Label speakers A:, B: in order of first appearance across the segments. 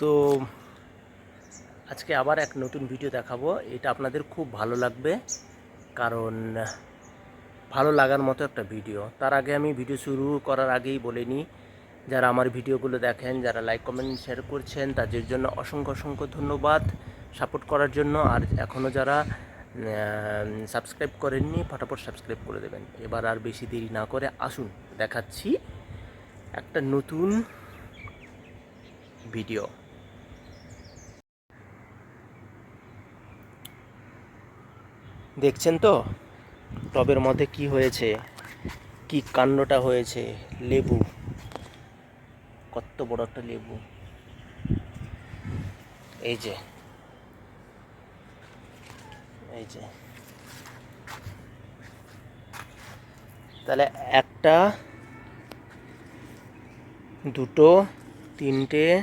A: তো আজকে আবার এক নতুন ভিডিও দেখাবো। এটা আপনাদের খুব ভালো লাগবে, কারণ ভালো লাগার মতো একটা ভিডিও তার আগে আমি ভিডিও শুরু করার আগেই বলে নিই, যারা আমার ভিডিওগুলো দেখেন, যারা লাইক কমেন্ট শেয়ার করছেন, তাদের জন্য অসংখ্য অসংখ্য ধন্যবাদ সাপোর্ট করার জন্য। আর এখনও যারা সাবস্ক্রাইব করেননি, ফটাফট সাবস্ক্রাইব করে দেবেন। এবার আর বেশি দেরি না করে আসুন, দেখাচ্ছি একটা নতুন ভিডিও দেখছেন তো? টবের মধ্যে কি হয়েছে? কি কাণ্ডটা হয়েছে? লেবু। কত বড় একটা লেবু। এই যে। এই যে। তাহলে একটা, দুটো, তিনটে,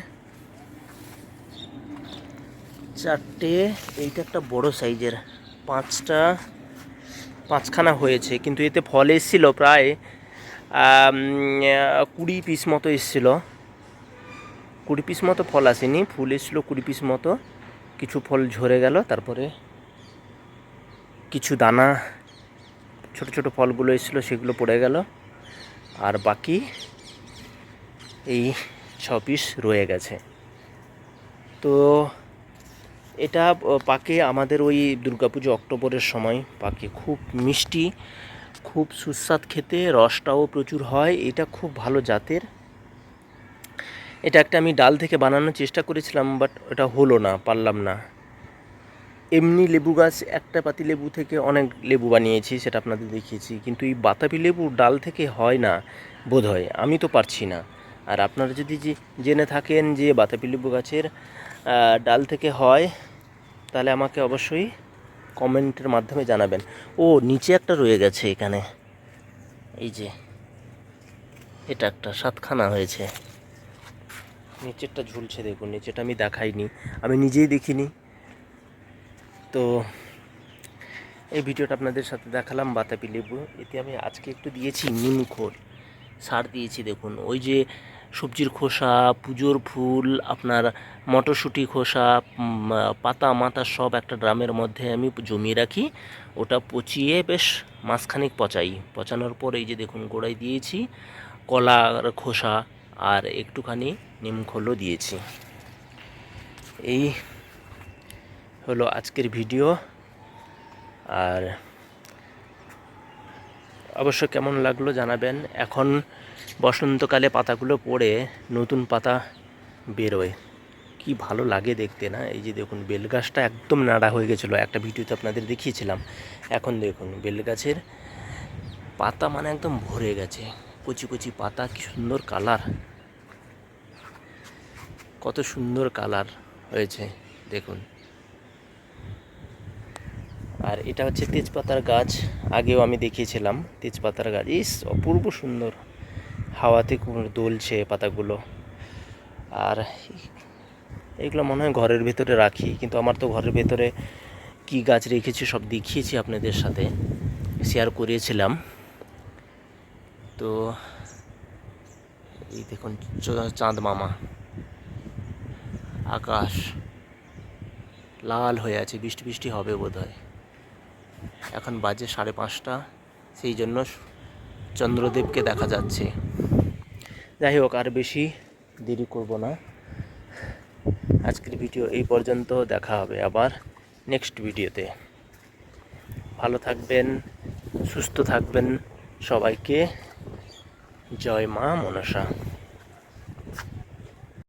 A: চারটে, এইটা একটা বড় সাইজের পাঁচটা, পাঁচখানা হয়েছে, কিন্তু এতে ফল এসেছিল প্রায় কুড়ি পিস মতো এসেছিল। কুড়ি পিস মতো ফল আসেনি, ফুল এসেছিল কুড়ি পিস মতো। কিছু ফল ঝরে গেল, তারপরে কিছু দানা, ছোট ছোট ফলগুলো এসেছিল, সেগুলো পড়ে গেল। আর বাকি এই ছ পিস রয়ে গেছে। তো এটা পাকে আমাদের ওই দুর্গাপুজো অক্টোবরের সময়। পাকে খুব মিষ্টি, খুব সুস্বাদ খেতে, রসটাও প্রচুর হয়। এটা খুব ভালো জাতের। এটা একটা আমি ডাল থেকে বানানোর চেষ্টা করেছিলাম বাট ওটা হলো না, পারলাম না। এমনি লেবু গাছ, একটা পাতি লেবু থেকে অনেক লেবু বানিয়েছি, সেটা আপনাদের দেখিয়েছি। কিন্তু এই বাতাবি লেবু ডাল থেকে হয় না বোধ হয় আমি তো পারছি না। আর আপনারা যদি জেনে থাকেন যে বাতাবি লেবু গাছের ডাল থেকে হয় তাহলে আমাকে অবশ্যই কমেন্টের মাধ্যমে জানাবেন। ও, নিচে একটা রয়ে গেছে এখানে। এই যে, এটা একটা, সাতখানা হয়েছে। নিচেরটা ঝুলছে দেখুন, নিচেটা আমি দেখাইনি, আমি নিজেই দেখিনি। তো, এই ভিডিওটা আপনাদের সাথে দেখালাম বাতাবি লেবু। এতে আমি আজকে একটু দিয়েছি নিম খোল সার দিয়েছি দেখুন। ওই যে সবজির খোসা, পুজোর ফুল, আপনার মটরশুঁটি খোসা পাতা, মাথা সব একটা ড্রামের মধ্যে আমি জমিয়ে রাখি। ওটা পচিয়ে বেশ মাসখানেক পচাই। পচানোর পর এই যে দেখুন, গোড়ায় দিয়েছি কলার খোসা আর একটুখানি নিমখোলও দিয়েছি। এই হলো আজকের ভিডিও। আর অবশ্য কেমন লাগল জানাবেন। এখন বসন্তকালে পাতাগুলো পড়ে নতুন পাতা বেরোয়। কি ভালো লাগে দেখতে না? এই যে দেখুন, বেলগাছটা একদম নাড়া হয়ে গেছিল। একটা ভিডিওতে আপনাদের দেখিয়েছিলাম। এখন দেখুন, বেলগাছের পাতা মানে একদম ভরে গেছে। কচি কচি পাতা, কি সুন্দর কালার। কত সুন্দর কালার হয়েছে, দেখুন। আর এটা হচ্ছে তেজপাতার গাছ, আগেও আমি দেখিয়েছিলাম তেজপাতার গাছ। ইস, অপূর্ব সুন্দর। হাওয়াতে দুলছে পাতাগুলো। আর এগুলো মনে হয় ঘরের ভেতরে রাখি, কিন্তু আমার তো ঘরের ভেতরে কি গাছ রেখেছি সব দেখিয়েছি আপনাদের সাথে। শেয়ার করিয়েছিলাম। তো এই দেখুন, চাঁদ মামা। আকাশ। লাল হয়ে আছে, বৃষ্টি বৃষ্টি হবে বোধ হয় এখন বাজে সাড়ে পাঁচটা, সেই জন্য চন্দ্রদেবকে দেখা যাচ্ছে। যাই হোক, আর বেশি দেরি করব না। আজকের ভিডিও এই পর্যন্ত, দেখা হবে আবার নেক্সট ভিডিওতে। ভালো থাকবেন, সুস্থ থাকবেন সবাইকে। জয় মা মনসা।